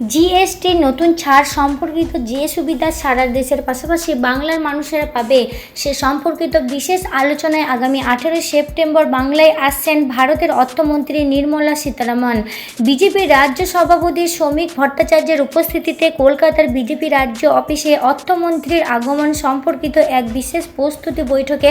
GST নতুন ছাড় সম্পর্কিত যে সুবিধা সারা দেশের পাশাপাশি বাংলার মানুষেরা পাবে, সে সম্পর্কিত বিশেষ আলোচনায় আগামী আঠেরোই সেপ্টেম্বর বাংলায় আসছেন ভারতের অর্থমন্ত্রী নির্মলা সীতারামন। বিজেপির রাজ্য সভাপতি শ্রমিক ভট্টাচার্যের উপস্থিতিতে কলকাতার বিজেপি রাজ্য অফিসে অর্থমন্ত্রীর আগমন সম্পর্কিত এক বিশেষ প্রস্তুতি বৈঠকে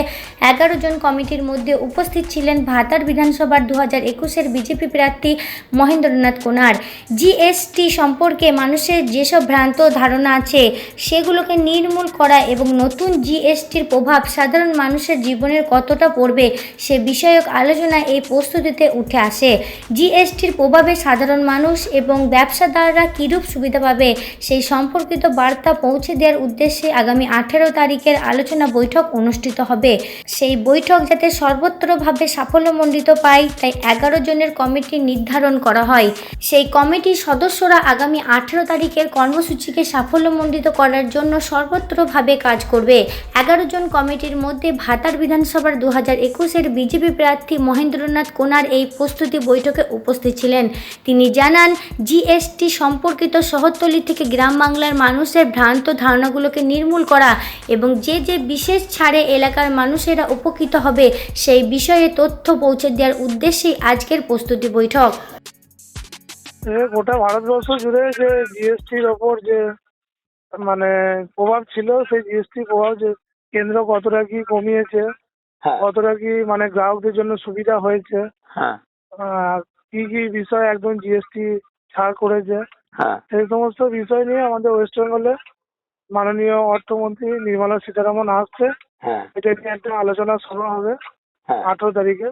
এগারো জন কমিটির মধ্যে উপস্থিত ছিলেন ভাতার বিধানসভার দু হাজার একুশের বিজেপি প্রার্থী মহেন্দ্রনাথ কোনার জিএসটি সম্পর্কে মানুষের যেসব ভ্রান্ত ধারণা আছে, সেগুলোকে নির্মূল করা এবং নতুন জিএসটির প্রভাব সাধারণ মানুষের জীবনের কতটা পড়বে সে বিষয়ক আলোচনা এই প্রস্তুতিতে উঠে আসে। জিএসটির প্রভাবে সাধারণ মানুষ এবং ব্যবসাদাররা কীরূপ সুবিধা পাবে সেই সম্পর্কিত বার্তা পৌঁছে দেওয়ার উদ্দেশ্যে আগামী আঠেরো তারিখের আলোচনা বৈঠক অনুষ্ঠিত হবে। সেই বৈঠক যাতে সর্বত্রভাবে সাফল্যমণ্ডিত পায়, তাই এগারো জনের কমিটি নির্ধারণ করা হয়। সেই কমিটির সদস্যরা আগামী আঠেরো তারিখের কর্মসূচিকে সাফল্যমণ্ডিত করার জন্য সর্বত্রভাবে কাজ করবে। এগারো জন কমিটির মধ্যে ভাতার বিধানসভার দু হাজার একুশের বিজেপি প্রার্থী মহেন্দ্রনাথ কোনার এই প্রস্তুতি বৈঠকে উপস্থিত ছিলেন। তিনি জানান, জিএসটি সম্পর্কিত শহরতলি থেকে গ্রাম বাংলার মানুষের ভ্রান্ত ধারণাগুলোকে নির্মূল করা এবং যে যে বিশেষ ছাড়ে এলাকার মানুষেরা উপকৃত হবে, সেই বিষয়ে তথ্য পৌঁছে দেওয়ার উদ্দেশ্যেই আজকের প্রস্তুতি বৈঠক। গোটা ভারতবর্ষ জুড়ে যে জিএসটির ওপর যে মানে প্রভাব ছিল সেই জিএসটির প্রভাব যে কেন্দ্র কতটা কি কমিয়েছে হ্যাঁ। কতটা কি মানে গ্রাহকদের জন্য সুবিধা হয়েছে হ্যাঁ। কি কি বিষয় একদম জিএসটি ছাড় করেছে হ্যাঁ। সেই সমস্ত বিষয় নিয়ে আমাদের ওয়েস্ট বেঙ্গলে মাননীয় অর্থমন্ত্রী নির্মলা সীতারামন আসছে। এটা নিয়ে একটা আলোচনা সভা হবে আঠেরো তারিখে।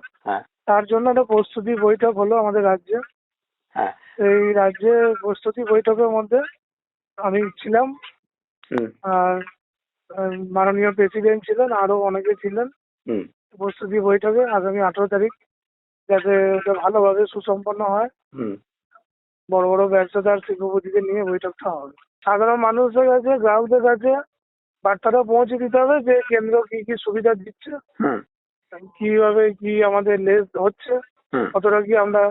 তার জন্য একটা প্রস্তুতি বৈঠক হলো আমাদের রাজ্যে। এই রাজ্যে প্রস্তুতি বৈঠকের মধ্যে আমি ছিলাম। আর মাননীয় প্রেসিডেন্ট ছিলেন আরও অনেকে ছিলেন। হুম। প্রস্তুতি বৈঠকে আগামী আঠারো তারিখ যাতে ওটা ভালোভাবে সুসম্পন্ন হয়। হুম। বড় বড় ব্যবসাদার শিল্পপতিদের নিয়ে বৈঠকটা হবে। সাধারণ মানুষের কাছে গ্রাহকদের কাছে বার্তাটা পৌঁছে দিতে হবে যে কেন্দ্র কি কি সুবিধা দিচ্ছে। হুম কীভাবে কি আমাদের লেস হচ্ছে। কতটা কি আমরা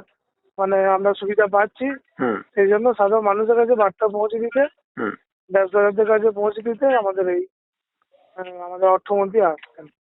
মানে আমরা সুবিধা পাচ্ছি। হুম। সেই জন্য সাধারণ মানুষের কাছে বার্তা পৌঁছে দিতে হুম। ব্যবসাদারদের কাছে পৌঁছে দিতে আমাদের এই আমাদের অর্থমন্ত্রী আসছেন।